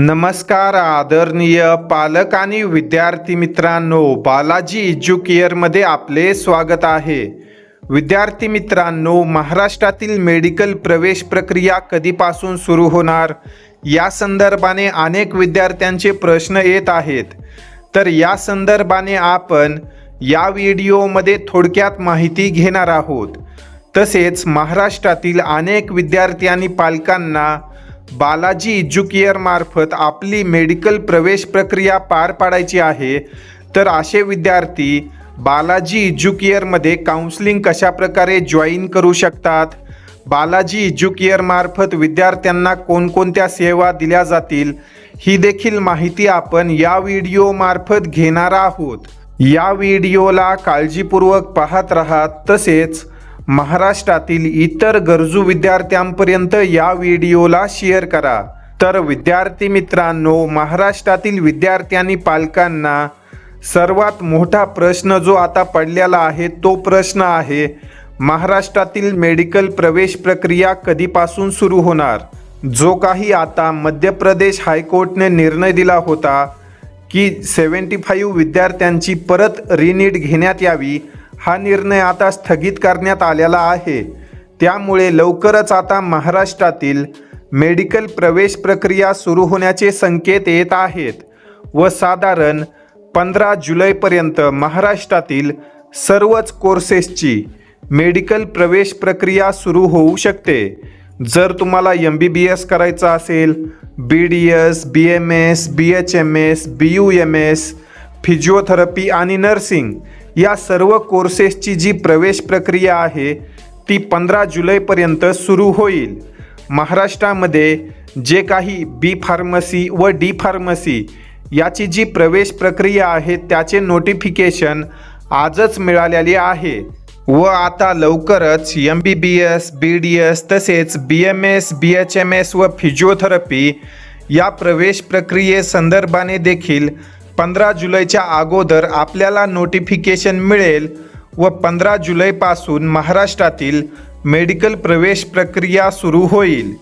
नमस्कार आदरणीय पालक आणि विद्यार्थी मित्रांनो बालाजी एज्युकेअरमध्ये आपले स्वागत आहे. विद्यार्थी मित्रांनो महाराष्ट्रातील मेडिकल प्रवेश प्रक्रिया कधीपासून सुरू होणार? या संदर्भाने अनेक विद्यार्थ्यांचे प्रश्न येत आहेत. तर या संदर्भाने आपण या व्हिडिओमध्ये थोडक्यात माहिती घेणार आहोत. तसेच महाराष्ट्रातील अनेक विद्यार्थी आणि पालकांना बालाजी एज्युकिअरमार्फत आपली मेडिकल प्रवेश प्रक्रिया पार पाडायची आहे. तर असे विद्यार्थी बालाजी एज्युकेअरमध्ये काउन्सिलिंग कशा प्रकारे जॉईन करू शकतात? बालाजी एज्युकिअरमार्फत विद्यार्थ्यांना कोणकोणत्या सेवा दिल्या जातील? ही देखील माहिती आपण या व्हिडिओमार्फत घेणार आहोत. या व्हिडिओला काळजीपूर्वक पाहत राहा. तसेच महाराष्ट्रातील इतर गरजू विद्यार्थ्यांपर्यंत या व्हिडिओला शेअर करा. तर विद्यार्थी मित्रांनो महाराष्ट्रातील विद्यार्थी आणि पालकांना सर्वात मोठा प्रश्न जो आता पडलेला आहे तो प्रश्न आहे महाराष्ट्रातील मेडिकल प्रवेश प्रक्रिया कधीपासून सुरू होणार? जो काही आता मध्य प्रदेश हायकोर्टने निर्णय दिला होता की सेवन्टी फाईव्ह विद्यार्थ्यांची परत रिनीट घेण्यात यावी हा निर्णय आता स्थगित करण्यात आलेला आहे. त्यामुळे लवकरच आता महाराष्ट्रातील मेडिकल प्रवेश प्रक्रिया सुरू होण्याचे संकेत येत आहेत व साधारण पंधरा जुलैपर्यंत महाराष्ट्रातील सर्वच कोर्सेसची मेडिकल प्रवेश प्रक्रिया सुरू होऊ शकते. जर तुम्हाला एम बी बी एस करायचं असेल B D S B M S B H M S B U M S physiotherapy आणि नर्सिंग या सर्व कोर्सेसची जी प्रवेश प्रक्रिया आहे ती पंधरा जुलैपर्यंत सुरू होईल. महाराष्ट्रामध्ये जे काही बी फार्मसी व डी फार्मसी याची जी प्रवेश प्रक्रिया आहे त्याचे नोटिफिकेशन आजच मिळालेले आहे व आता लवकरच M B B S B D S तसेच B M S B H M S व फिजिओथेरपी या प्रवेश प्रक्रियेसंदर्भाने देखील पंधरा जुलैच्या अगोदर आपल्याला नोटिफिकेशन मिळेल व पंधरा जुलैपासून महाराष्ट्रातील मेडिकल प्रवेश प्रक्रिया सुरू होईल.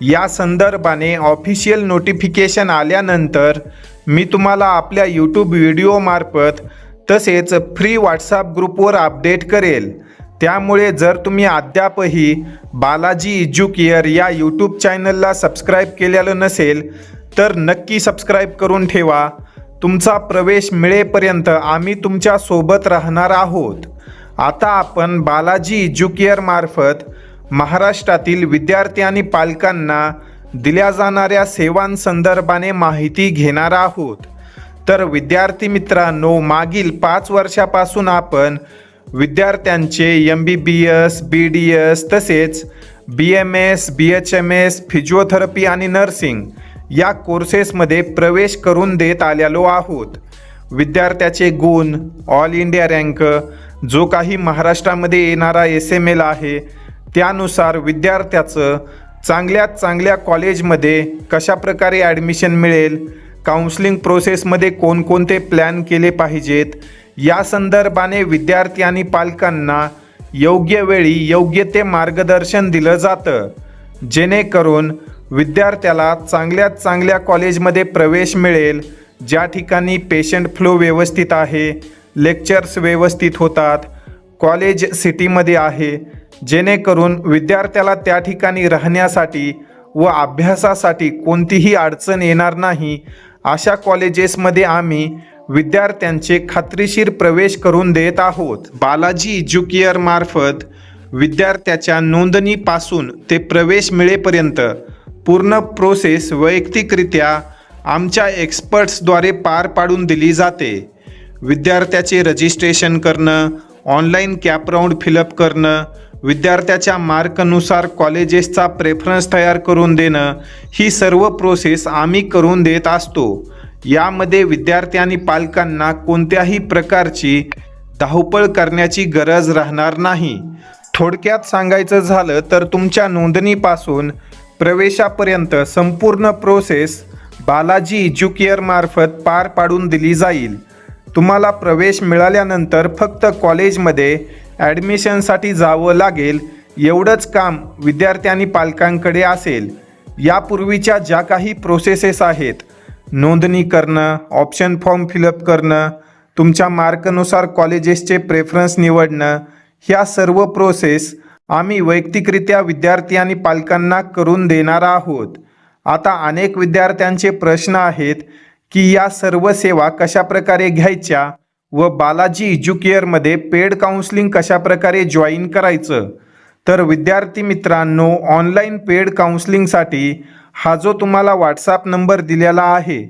या संदर्भाने ऑफिशियल नोटिफिकेशन आल्यानंतर मी तुम्हाला आपल्या यूट्यूब व्हिडिओमार्फत तसेच फ्री व्हॉट्सअप ग्रुपवर अपडेट करेल. त्यामुळे जर तुम्ही अद्यापही बालाजी एज्युकेअर या यूट्यूब चॅनलला सबस्क्राईब केलेलं नसेल तर नक्की सबस्क्राईब करून ठेवा. तुमचा प्रवेश मिळेपर्यंत आम्ही तुमच्यासोबत राहणार आहोत. आता आपण बालाजी एज्युकेअर मार्फत महाराष्ट्रातील विद्यार्थी आणि पालकांना दिल्या जाणाऱ्या सेवांसंदर्भाने माहिती घेणार आहोत. तर विद्यार्थी मित्रांनो मागील पाच वर्षापासून आपण विद्यार्थ्यांचे M B B S B D S तसेच B M S B H M S physiotherapy आणि नर्सिंग या कोर्सेसमध्ये प्रवेश करून देत आलेलो आहोत. विद्यार्थ्याचे गुण ऑल इंडिया रँक जो काही महाराष्ट्रामध्ये येणारा एस एम एल आहे त्यानुसार विद्यार्थ्याचं चांगल्यात चांगल्या कॉलेजमध्ये कशा प्रकारे ॲडमिशन मिळेल काउन्सिलिंग प्रोसेसमध्ये कोणकोणते प्लॅन केले पाहिजेत या संदर्भाने विद्यार्थी आणि पालकांना योग्य वेळी योग्य ते मार्गदर्शन दिलं जातं. जेणेकरून विद्यार्थ्याला चांगल्यात चांगल्या कॉलेजमध्ये प्रवेश मिळेल. ज्या ठिकाणी पेशंट फ्लो व्यवस्थित आहे लेक्चर्स व्यवस्थित होतात कॉलेज सिटीमध्ये आहे. जेणेकरून विद्यार्थ्याला त्या ठिकाणी राहण्यासाठी व अभ्यासासाठी कोणतीही अडचण येणार नाही. अशा कॉलेजेसमध्ये आम्ही विद्यार्थ्यांचे खात्रीशीर प्रवेश करून देत आहोत. बालाजी एज्युकेअर मार्फत विद्यार्थ्याच्या नोंदणीपासून ते प्रवेश मिळेपर्यंत पूर्ण प्रोसेस वैयक्तिकरित्या आमच्या एक्सपर्ट्सद्वारे पार पाडून दिली जाते. विद्यार्थ्याचे रजिस्ट्रेशन करणं ऑनलाईन कॅप राऊंड फिलअप करणं विद्यार्थ्याच्या मार्कनुसार कॉलेजेसचा प्रेफरन्स तयार करून देणं ही सर्व प्रोसेस आम्ही करून देत असतो. यामध्ये विद्यार्थी आणि पालकांना कोणत्याही प्रकारची धावपळ करण्याची गरज राहणार नाही. थोडक्यात सांगायचं झालं तर तुमच्या नोंदणीपासून प्रवेशापर्यंत संपूर्ण प्रोसेस बालाजी एज्युकेअर मार्फत पार पाडून दिली जाईल. तुम्हाला प्रवेश मिळाल्यानंतर फक्त कॉलेजमध्ये ॲडमिशनसाठी जावं लागेल. एवढंच काम विद्यार्थ्यांनी पालकांकडे असेल. यापूर्वीच्या ज्या काही प्रोसेसेस आहेत नोंदणी करणं ऑप्शन फॉर्म फिलअप करणं तुमच्या मार्कनुसार कॉलेजेसचे प्रेफरन्स निवडणं ह्या सर्व प्रोसेस आम्ही वैयक्तिकरित्या विद्यार्थी आणि पालकांना करून देणार आहोत. आता अनेक विद्यार्थ्यांचे प्रश्न आहेत की या सर्व सेवा कशाप्रकारे घ्यायच्या व बालाजी एज्युकेअरमध्ये पेड काउन्सिलिंग कशाप्रकारे जॉईन करायचं? तर विद्यार्थी मित्रांनो ऑनलाईन पेड काउन्सिलिंगसाठी हा जो तुम्हाला व्हॉट्सॲप नंबर दिलेला आहे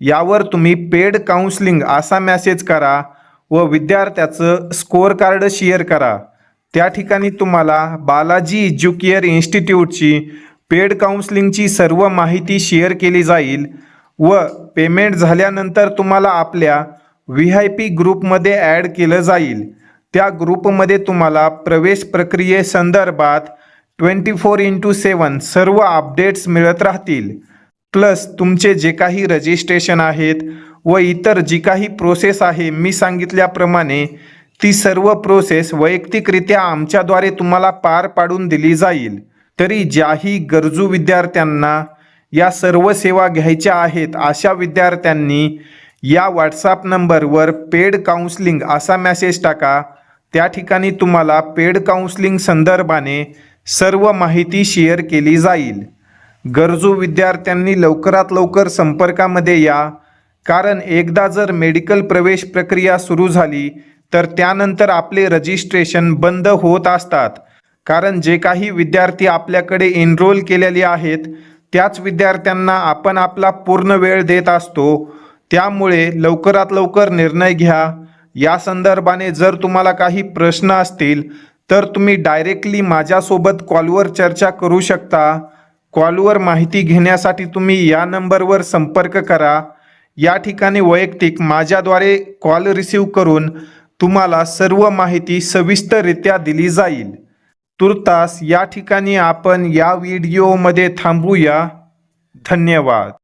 यावर तुम्ही पेड काउन्सिलिंग असा मॅसेज करा व विद्यार्थ्याचं स्कोअर कार्ड शेअर करा. त्या ठिकाणी तुम्हाला बालाजी एज्युकेअर इन्स्टिट्यूटची पेड काउन्सिलिंगची सर्व माहिती शेअर केली जाईल व पेमेंट झाल्यानंतर तुम्हाला आपल्या व्ही आय पी ग्रुपमध्ये ॲड केलं जाईल. त्या ग्रुपमध्ये तुम्हाला प्रवेश प्रक्रियेसंदर्भात ट्वेंटी फोर इंटू सेवन सर्व अपडेट्स मिळत राहतील. प्लस तुमचे जे काही रजिस्ट्रेशन आहेत व इतर जी काही प्रोसेस आहे मी सांगितल्याप्रमाणे ती सर्व प्रोसेस वैयक्तिकरित्या आमच्याद्वारे तुम्हाला पार पाडून दिली जाईल. तरी ज्याही गरजू विद्यार्थ्यांना या सर्व सेवा घ्यायच्या आहेत अशा विद्यार्थ्यांनी या व्हॉट्सॲप नंबरवर पेड काउन्सलिंग असा मेसेज टाका. त्या ठिकाणी तुम्हाला पेड काउन्सलिंग संदर्भाने सर्व माहिती शेअर केली जाईल. गरजू विद्यार्थ्यांनी लवकरात लवकर संपर्कामध्ये या. कारण एकदा जर मेडिकल प्रवेश प्रक्रिया सुरू झाली तर त्यानंतर आपले रजिस्ट्रेशन बंद होत असतात. कारण जे काही विद्यार्थी आपल्याकडे एनरोल केलेले आहेत त्याच विद्यार्थ्यांना आपण आपला पूर्ण वेळ देत असतो. त्यामुळे लवकरात लवकर निर्णय घ्या. या संदर्भाने जर तुम्हाला काही प्रश्न असतील तर तुम्ही डायरेक्टली माझ्यासोबत कॉलवर चर्चा करू शकता. कॉलवर माहिती घेण्यासाठी तुम्ही या नंबरवर संपर्क करा. या ठिकाणी वैयक्तिक माझ्याद्वारे कॉल रिसीव करून तुम्हाला सर्व माहिती सविस्तररित्या दिली जाईल. तुर्तास या ठिकाणी आपण या व्हिडिओमध्ये थांबूया. धन्यवाद.